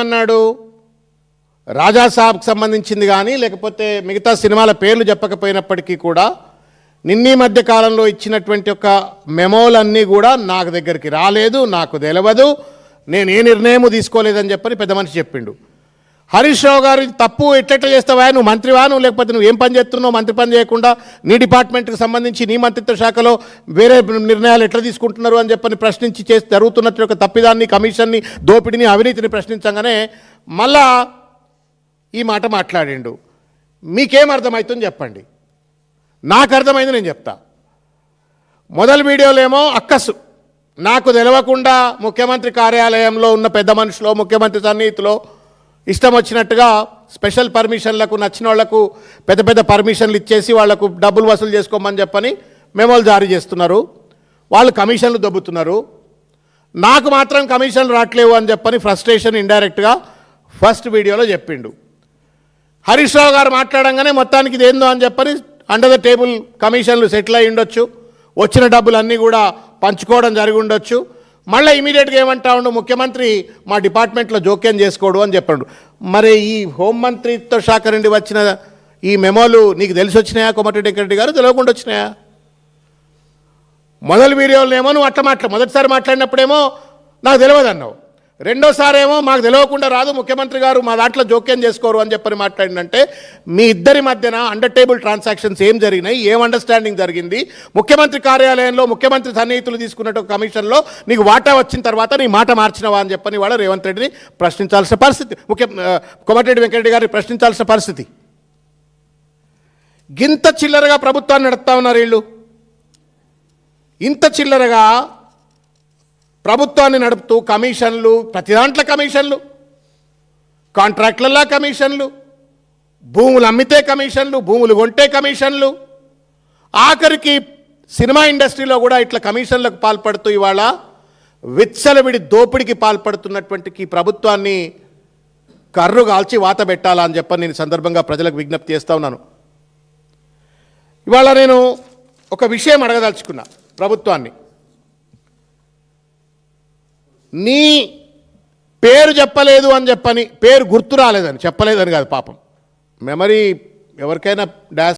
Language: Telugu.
అన్నాడు రాజాసాబ్కి సంబంధించింది కానీ లేకపోతే మిగతా సినిమాల పేర్లు చెప్పకపోయినప్పటికీ కూడా నిన్నీ మధ్య కాలంలో ఇచ్చినటువంటి ఒక మెమోలన్నీ కూడా నాకు దగ్గరికి రాలేదు నాకు తెలియదు నేను ఏ నిర్ణయము తీసుకోలేదని చెప్పని పెద్ద మనిషి చెప్పిండు. హరీష్ రావు గారు తప్పు ఎట్లెట్లా చేస్తావా? నువ్వు మంత్రివా? నువ్వు లేకపోతే నువ్వు ఏం పని చేస్తున్నావు? మంత్రి పని చేయకుండా నీ డిపార్ట్మెంట్కి సంబంధించి నీ మంత్రిత్వ శాఖలో వేరే నిర్ణయాలు ఎట్లా తీసుకుంటున్నారు అని చెప్పని ప్రశ్నించి చేసి జరుగుతున్నట్టు ఒక తప్పిదాన్ని కమిషన్ని దోపిడిని అవినీతిని ప్రశ్నించగానే మళ్ళా ఈ మాట మాట్లాడిండు. మీకేం అర్థమవుతుందో చెప్పండి. నాకు అర్థమైంది నేను చెప్తా. మొదటి వీడియోలో ఏమో అక్కసు. నాకు తెలవకుండా ముఖ్యమంత్రి కార్యాలయంలో ఉన్న పెద్ద మనుషులో ముఖ్యమంత్రి సన్నిహితులో ఇష్టం వచ్చినట్టుగా స్పెషల్ పర్మిషన్లకు నచ్చిన వాళ్ళకు పెద్ద పెద్ద పర్మిషన్లు ఇచ్చేసి వాళ్ళకు డబ్బులు వసూలు చేసుకోమని చెప్పని మెమోలు జారీ చేస్తున్నారు. వాళ్ళు కమిషన్లు దొబ్బుతున్నారు. నాకు మాత్రం కమిషన్లు రావట్లేవు అని చెప్పని ఫ్రస్ట్రేషన్ ఇండైరెక్ట్గా ఫస్ట్ వీడియోలో చెప్పిండు. హరీష్ రావు గారు మాట్లాడంగానే మొత్తానికి ఇది ఏందో అని చెప్పని అండర్ ద టేబుల్ కమిషన్లు సెటిల్ అయి ఉండొచ్చు వచ్చిన డబ్బులన్నీ కూడా పంచుకోవడం జరిగి ఉండొచ్చు. మళ్ళీ ఇమీడియట్గా ఏమంటా ఉండు ముఖ్యమంత్రి మా డిపార్ట్మెంట్లో జోక్యం చేసుకోడు అని చెప్పాడు. మరి ఈ హోంమంత్రిత్వ శాఖ నుండి వచ్చిన ఈ మెమోలు నీకు తెలిసి వచ్చినాయా కోమటిరెడ్డి వెంకరెడ్డి గారు? తెలియకుండా వచ్చినాయా? మొదలు వీడియోలో ఏమో నువ్వు అట్లా మాట్లా మొదటిసారి మాట్లాడినప్పుడేమో నాకు తెలియదు అన్నావు. రెండోసారి ఏమో మాకు తెలియకుండా రాదు ముఖ్యమంత్రి గారు మా దాంట్లో జోక్యం చేసుకోరు అని చెప్పని మాట్లాడిందంటే మీ ఇద్దరి మధ్యన అండర్ టేబుల్ ట్రాన్సాక్షన్స్ ఏం జరిగినాయి ఏం అండర్స్టాండింగ్ జరిగింది? ముఖ్యమంత్రి కార్యాలయంలో ముఖ్యమంత్రి సన్నిహితులు తీసుకున్నట్టు కమిషన్లో నీకు వాటా వచ్చిన తర్వాత నీ మాట మార్చినవా అని చెప్పని వాళ్ళు రేవంత్ రెడ్డిని ప్రశ్నించాల్సిన పరిస్థితి. ముఖ్య కోమటిరెడ్డి వెంకటరెడ్డి గారిని ప్రశ్నించాల్సిన పరిస్థితి. గింత చిల్లరగా ప్రభుత్వాన్ని నడుపుతా ఉన్నారు వీళ్ళు. ఇంత చిల్లరగా ప్రభుత్వాన్ని నడుపుతూ కమిషన్లు ప్రతి దాంట్లో కమిషన్లు కాంట్రాక్ట్లలా కమిషన్లు భూములు అమ్మితే కమిషన్లు భూములు కొంటే కమిషన్లు. ఆఖరికి సినిమా ఇండస్ట్రీలో కూడా ఇట్లా కమిషన్లకు పాల్పడుతూ ఇవాళ విచ్చలవిడి దోపిడికి పాల్పడుతున్నటువంటి ఈ ప్రభుత్వాన్ని కర్రు కాల్చి వాత పెట్టాలా అని చెప్పని నేను సందర్భంగా ప్రజలకు విజ్ఞప్తి చేస్తూ ఉన్నాను. ఇవాళ నేను ఒక విషయం అడగదలుచుకున్నా ప్రభుత్వాన్ని. నీ పేరు చెప్పలేదు అని చెప్పని పేరు గుర్తు రాలేదని చెప్పలేదని కాదు పాపం. మెమరీ ఎవరికైనా డాష్